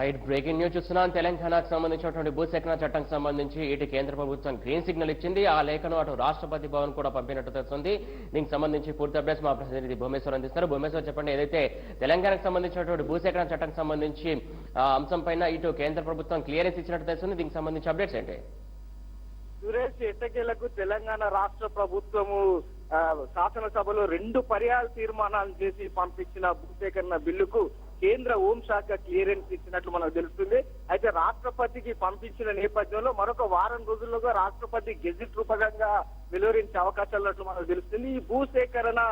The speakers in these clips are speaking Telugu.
రైట్ బ్రేకింగ్ న్యూస్ చూస్తున్నాం. తెలంగాణకు సంబంధించినటువంటి భూసేకరణ చట్టం సంబంధించి ఇటు కేంద్ర ప్రభుత్వం గ్రీన్ సిగ్నల్ ఇచ్చింది. ఆ లేఖను అటు రాష్ట్రపతి భవన్ కూడా పంపినట్టు తెలుస్తుంది. దీనికి సంబంధించి పూర్తి అప్డేట్స్ మా ప్రతినిధి భూమేశ్వర్ అందిస్తారు భూమేశ్వర్ చెప్పండి ఏదైతే తెలంగాణకు సంబంధించినటువంటి భూసేకరణ చట్టం సంబంధించి అంశం పైన ఇటు కేంద్ర ప్రభుత్వం క్లియరెన్స్ ఇచ్చినట్టు తెలుస్తుంది. దీనికి సంబంధించి అప్డేట్స్ ఏంటి? సురేష్ ఎట్టకేలకు తెలంగాణ రాష్ట్ర ప్రభుత్వము ఆ, శాసనసభలో రెండు పర్యాల తీర్మానాలు చేసి పంపించిన భూసేకరణ బిల్లుకు కేంద్ర హోంశాఖ క్లియరెన్స్ ఇచ్చినట్లు మనకు తెలుస్తుంది. అయితే రాష్ట్రపతికి పంపించిన నేపథ్యంలో మరొక వారం రోజుల్లోగా రాష్ట్రపతి గెజిట్ రూపకంగా వెలువరించే అవకాశాలు ఉన్నట్లు మనకు తెలుస్తుంది. ఈ భూసేకరణ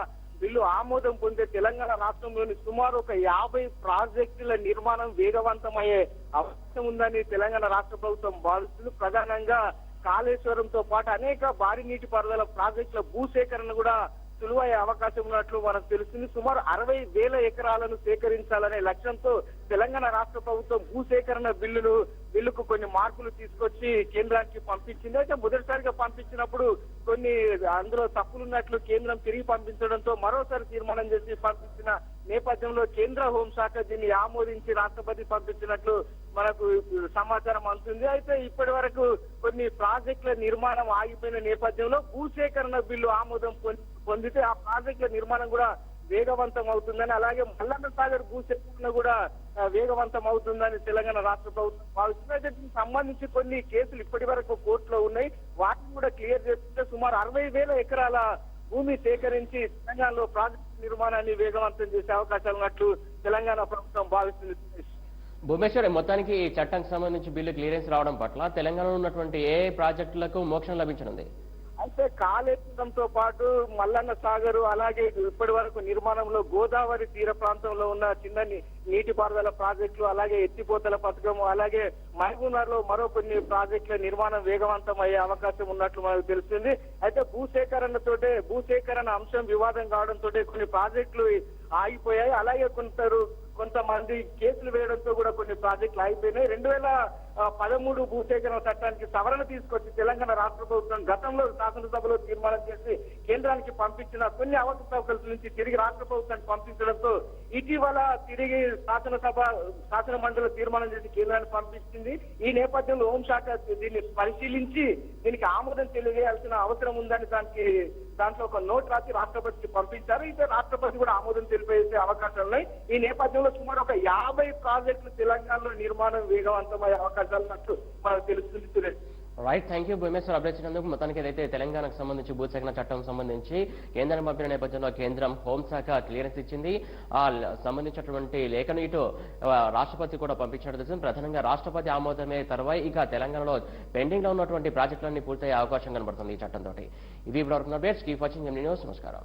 బిల్లు ఆమోదం పొందే తెలంగాణ రాష్ట్రంలోని సుమారు ఒక యాభై ప్రాజెక్టుల నిర్మాణం వేగవంతమయ్యే అవకాశం ఉందని తెలంగాణ రాష్ట్ర ప్రభుత్వం భావిస్తుంది. ప్రధానంగా కాళేశ్వరంతో పాటు అనేక భారీ నీటి పారుదల ప్రాజెక్టుల భూసేకరణ కూడా సులువయ్యే అవకాశం ఉన్నట్లు మనకు తెలుస్తుంది. సుమారు అరవై వేల ఎకరాలను సేకరించాలనే లక్ష్యంతో తెలంగాణ రాష్ట్ర ప్రభుత్వం భూసేకరణ బిల్లును బిల్లుకు కొన్ని మార్పులు తీసుకొచ్చి కేంద్రానికి పంపించింది. అయితే మొదటిసారిగా పంపించినప్పుడు కొన్ని అందులో తప్పులున్నట్లు కేంద్రం తిరిగి పంపించడంతో మరోసారి తీర్మానం చేసి పంపించిన నేపథ్యంలో కేంద్ర హోంశాఖ దీన్ని ఆమోదించి రాష్ట్రపతి పంపించినట్లు మనకు సమాచారం అందుతుంది. అయితే ఇప్పటి వరకు కొన్ని ప్రాజెక్టుల నిర్మాణం ఆగిపోయిన నేపథ్యంలో భూసేకరణ బిల్లు ఆమోదం పొంది- పొందితే ఆ ప్రాజెక్టుల నిర్మాణం కూడా వేగవంతం అవుతుందని అలాగే మల్లన్న సాగర్ భూసేకరణ కూడా వేగవంతం అవుతుందని తెలంగాణ రాష్ట్ర ప్రభుత్వం భావిస్తుంది. అయితే దీనికి సంబంధించి కొన్ని కేసులు ఇప్పటి వరకు కోర్టులో ఉన్నాయి. వాటిని కూడా క్లియర్ చేస్తుంటే సుమారు అరవై వేల ఎకరాల భూమి సేకరించి తెలంగాణలో ప్రాజెక్టు నిర్మాణాన్ని వేగవంతం చేసే అవకాశాలు ఉన్నట్లు తెలంగాణ ప్రభుత్వం భావిస్తుంది. సురేష్. భువనేశ్వర్ మొత్తానికి ఈ చట్టానికి సంబంధించి బిల్లు క్లియరెన్స్ రావడం పట్ల తెలంగాణలో ఉన్నటువంటి ఏ ప్రాజెక్టులకు మోక్షం లభించనుంది? అంటే కాళేశ్వరంతో పాటు మల్లన్న సాగర్ అలాగే ఇప్పటి వరకు నిర్మాణంలో గోదావరి తీర ప్రాంతంలో ఉన్న చిన్న నీటిపారుదల ప్రాజెక్టులు అలాగే ఎత్తిపోతల పథకం అలాగే మహబూబ్నగర్లో మరో కొన్ని ప్రాజెక్టుల నిర్మాణం వేగవంతం అయ్యే అవకాశం ఉన్నట్లు మనకు తెలుస్తుంది. అయితే భూసేకరణతోటే భూసేకరణ అంశం వివాదం కావడంతో కొన్ని ప్రాజెక్టులు ఆగిపోయాయి. అలాగే కొందరు కొంతమంది కేసులు వేయడంతో కూడా కొన్ని ప్రాజెక్టులు అయిపోయినాయి రెండు వేల పదమూడు భూసేకరణ చట్టానికి సవరణ తీసుకొచ్చి తెలంగాణ రాష్ట్ర ప్రభుత్వం గతంలో శాసనసభలో తీర్మానం చేసి కేంద్రానికి పంపించిన కొన్ని అవకతవకల నుంచి తిరిగి రాష్ట్ర ప్రభుత్వానికి పంపించడంతో ఇటీవల తిరిగి శాసనసభ శాసన మండలి తీర్మానం చేసి కేంద్రాన్ని పంపించింది. ఈ నేపథ్యంలో హోంశాఖ దీన్ని పరిశీలించి దీనికి ఆమోదం తెలియజేయాల్సిన అవసరం ఉందని దానికి దాంట్లో ఒక నోట్ రాసి రాష్ట్రపతికి పంపించారు. అయితే రాష్ట్రపతి కూడా ఆమోదం తెలిపేసే అవకాశాలు ఉన్నాయి. ఈ నేపథ్యంలో సుమారు ఒక యాభై ప్రాజెక్టులు తెలంగాణలో నిర్మాణం వేగవంతమయ్యే అవకాశాలు ఉన్నట్టు మనకు తెలుస్తుంది Suresh. Right thank you Bhumeshwar update ఇచ్చినందుకు మొత్తానికి ఏదైతే తెలంగాణకు సంబంధించి భూసేకరణ చట్టం సంబంధించి కేంద్రం పంపిన నేపథ్యంలో కేంద్రం హోంశాఖ క్లియరెన్స్ ఇచ్చింది. ఆ సంబంధించినటువంటి లేఖను ఇటు రాష్ట్రపతి కూడా పంపించడం తెలిసింది ప్రధానంగా రాష్ట్రపతి ఆమోదమే తర్వాత ఇక తెలంగాణలో పెండింగ్లో ఉన్నటువంటి ప్రాజెక్టులన్నీ పూర్తయ్యే అవకాశం కనబడుతుంది ఈ చట్టంతో ఇవి ఇప్పుడు అప్డేట్స్. Keep watching news. నమస్కారం.